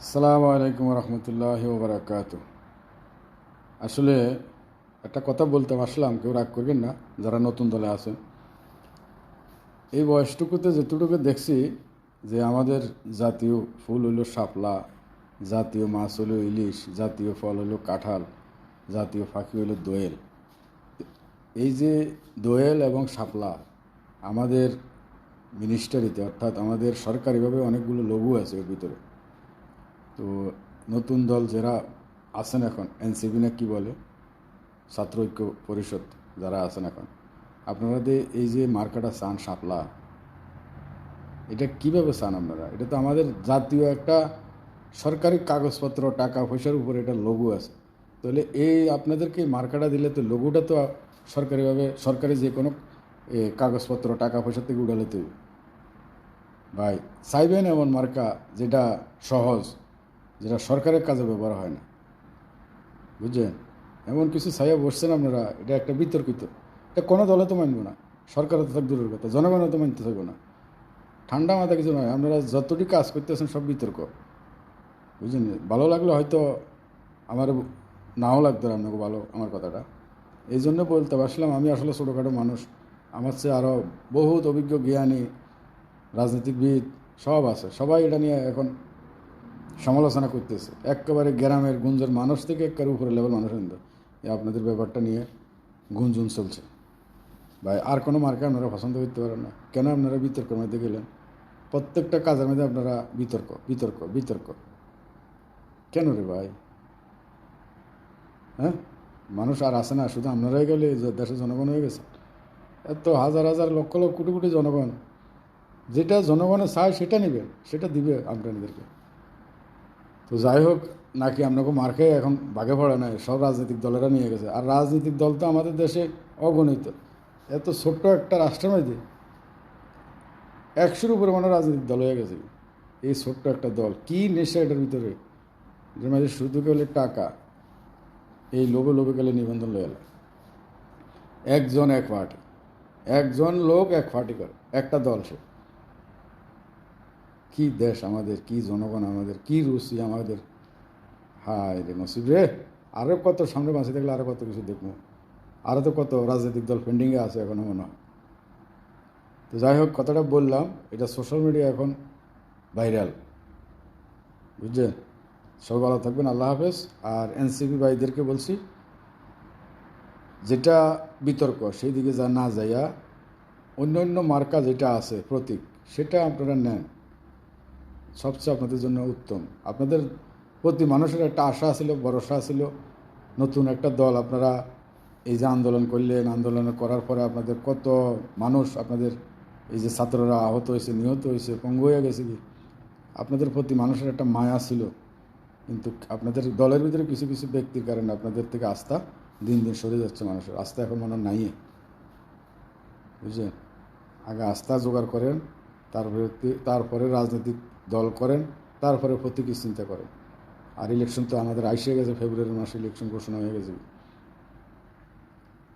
আসসালামু আলাইকুম রহমতুল্লাহ বারাকাত আসলে একটা কথা বলতে আসলাম, কেউ রাগ করবেন না, যারা নতুন দলে আছেন। এই বয়সটুকুতে যেটুকু দেখছি যে আমাদের জাতীয় ফুল হইল শাপলা, জাতীয় মাছ হইল ইলিশ, জাতীয় ফল হইল কাঁঠাল, জাতীয় ফাঁকি হইল দোয়েল। এই যে দোয়েল এবং শাপলা আমাদের মিনিস্টারিতে অর্থাৎ আমাদের সরকারিভাবে অনেকগুলো লঘু আছে এর ভিতরে। তো নতুন দল যারা আছেন এখন, এনসিপি না কী বলে? ছাত্র ঐক্য পরিষদ যারা আছেন এখন। আপনারা যে এই যে মার্কাটা চান শাপলা এটা কীভাবে চান আপনারা? এটা তো আমাদের জাতীয় একটা সরকারি কাগজপত্র, টাকা পয়সার উপরে এটা লঘু আছে। তাহলে এই আপনাদেরকে মার্কাটা দিলে তো লঘুটা তো সরকারিভাবে, সরকারি যে কোনো কাগজপত্র, টাকা পয়সা থেকে উড়ালে তো। ভাই, চাইবেন এমন মার্কা যেটা সহজ যেটা সরকারের কাজে ব্যবহার হয় না। বুঝছেন? এমন কিছু ছাইয়া বসছেন আপনারা, এটা একটা বিতর্কিত। এটা কোনো দলে তো মানব না। সরকার তো থাক, দূরের কথা। জনগণও তো মানতে থাকব না। ঠান্ডা মাথা কিছু নয়। আপনারা যতটি কাজ করতেছেন সব বিতর্ক। বুঝলেন ভালো লাগলে হয়তো আমার নাও লাগতো আপনাকে ভালো, আমার কথাটা। এই জন্য বলতে পারছিলাম আমি আসলে ছোটোখাটো মানুষ। আমার চেয়ে আরও বহুত অভিজ্ঞ, জ্ঞানী রাজনীতিবিদ সব আছে। সবাই এটা নিয়ে এখন সমালোচনা করতেছে। একেবারে গ্রামের গুঞ্জন, মানুষ থেকে একেবারে উপরে লেভেল মানুষ এই আপনাদের ব্যাপারটা নিয়ে গুঞ্জন চলছে। ভাই, আর কোনো মার্কে আপনারা পছন্দ করতে পারেন না। কেন আপনারা বিতর্কের মধ্যে গেলেন? প্রত্যেকটা কাজের মধ্যে আপনারা বিতর্ক বিতর্ক বিতর্ক। কেন রে ভাই? হ্যাঁ? মানুষ আর আসে না, শুধু আপনারাই গেলে দেশের জনগণ হয়ে গেছে। এত হাজার হাজার, লক্ষ লক্ষ, কোটি কোটি জনগণ। যেটা জনগণে চায় সেটা নেবেন সেটা দিবে আপনাদেরকে তো যাই হোক, নাকি আপনাকে মার্কে এখন বাঘে পড়ে নাই? সব রাজনৈতিক দলেরা নিয়ে গেছে। আর রাজনৈতিক দল তো আমাদের দেশে অগণিত। এত ছোট্ট একটা রাষ্ট্রের মধ্যে একশোর উপরে মানে রাজনৈতিক দল হয়ে গেছে। এই ছোট্ট একটা দল, কি নেশা এটার ভিতরে? যে মাঝে শুধু গেলে টাকা, এই লোভে লোভে গেলে নিবন্ধন লয়ে একজন এক পার্টি, একজন লোক এক পার্টি করে, একটা দল সে। কি দেশ আমাদের, কি জনগণ আমাদের, কি রুচি আমাদের? হায় রে নসিব রে আরও কত সামনে বাঁচে থাকলে আরও কত কিছু দেখব। আরও তো কত রাজনৈতিক দল পেন্ডিংয়ে আছে এখনও মনে হয়। তো যাই হোক, কথাটা বললাম, এটা সোশ্যাল মিডিয়া এখন ভাইরাল বুঝছেন সব ভালো থাকবেন, আল্লাহ হাফেজ। আর এনসিপি ভাইদেরকে বলছি, যেটা বিতর্ক, সেই দিকে যা না যাইয়া অন্য অন্য মার্কা যেটা আছে প্রতীক, সেটা আপনারা নেন। সবচেয়ে আপনাদের জন্য উত্তম। আপনাদের প্রতি মানুষের একটা আশা ছিল, ভরসা ছিল, নতুন একটা দল আপনারা এই যে আন্দোলন করলেন, আন্দোলন করার পরে আপনাদের কত মানুষ, আপনাদের এই যে ছাত্ররা আহত হয়েছে, নিহত হয়েছে, পঙ্গু হয়ে গেছে কি? আপনাদের প্রতি মানুষের একটা মায়া ছিল। কিন্তু আপনাদের দলের ভিতরে কিছু কিছু ব্যক্তির কারণে আপনাদের থেকে আস্থা দিন দিন সরে যাচ্ছে মানুষের। আস্থা এখন মনে নাই। বুঝলেন? আগে আস্থা জোগাড় করেন, তারপরে তারপরে রাজনৈতিক দল করেন, তারপরে প্রতীকী চিন্তা করেন। আর ইলেকশন তো আমাদের আইসে গেছে ফেব্রুয়ারি মাসে ইলেকশন ঘোষণা হয়ে গেছে।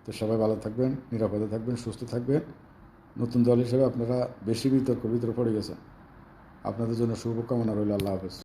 তো সবাই ভালো থাকবেন, নিরাপদে থাকবেন, সুস্থ থাকবেন। নতুন দল হিসেবে আপনারা বেশি বিতর্ক বিতর্ক পড়ে গেছেন। আপনাদের জন্য শুভকামনা রইল, আল্লাহ হাফেজ।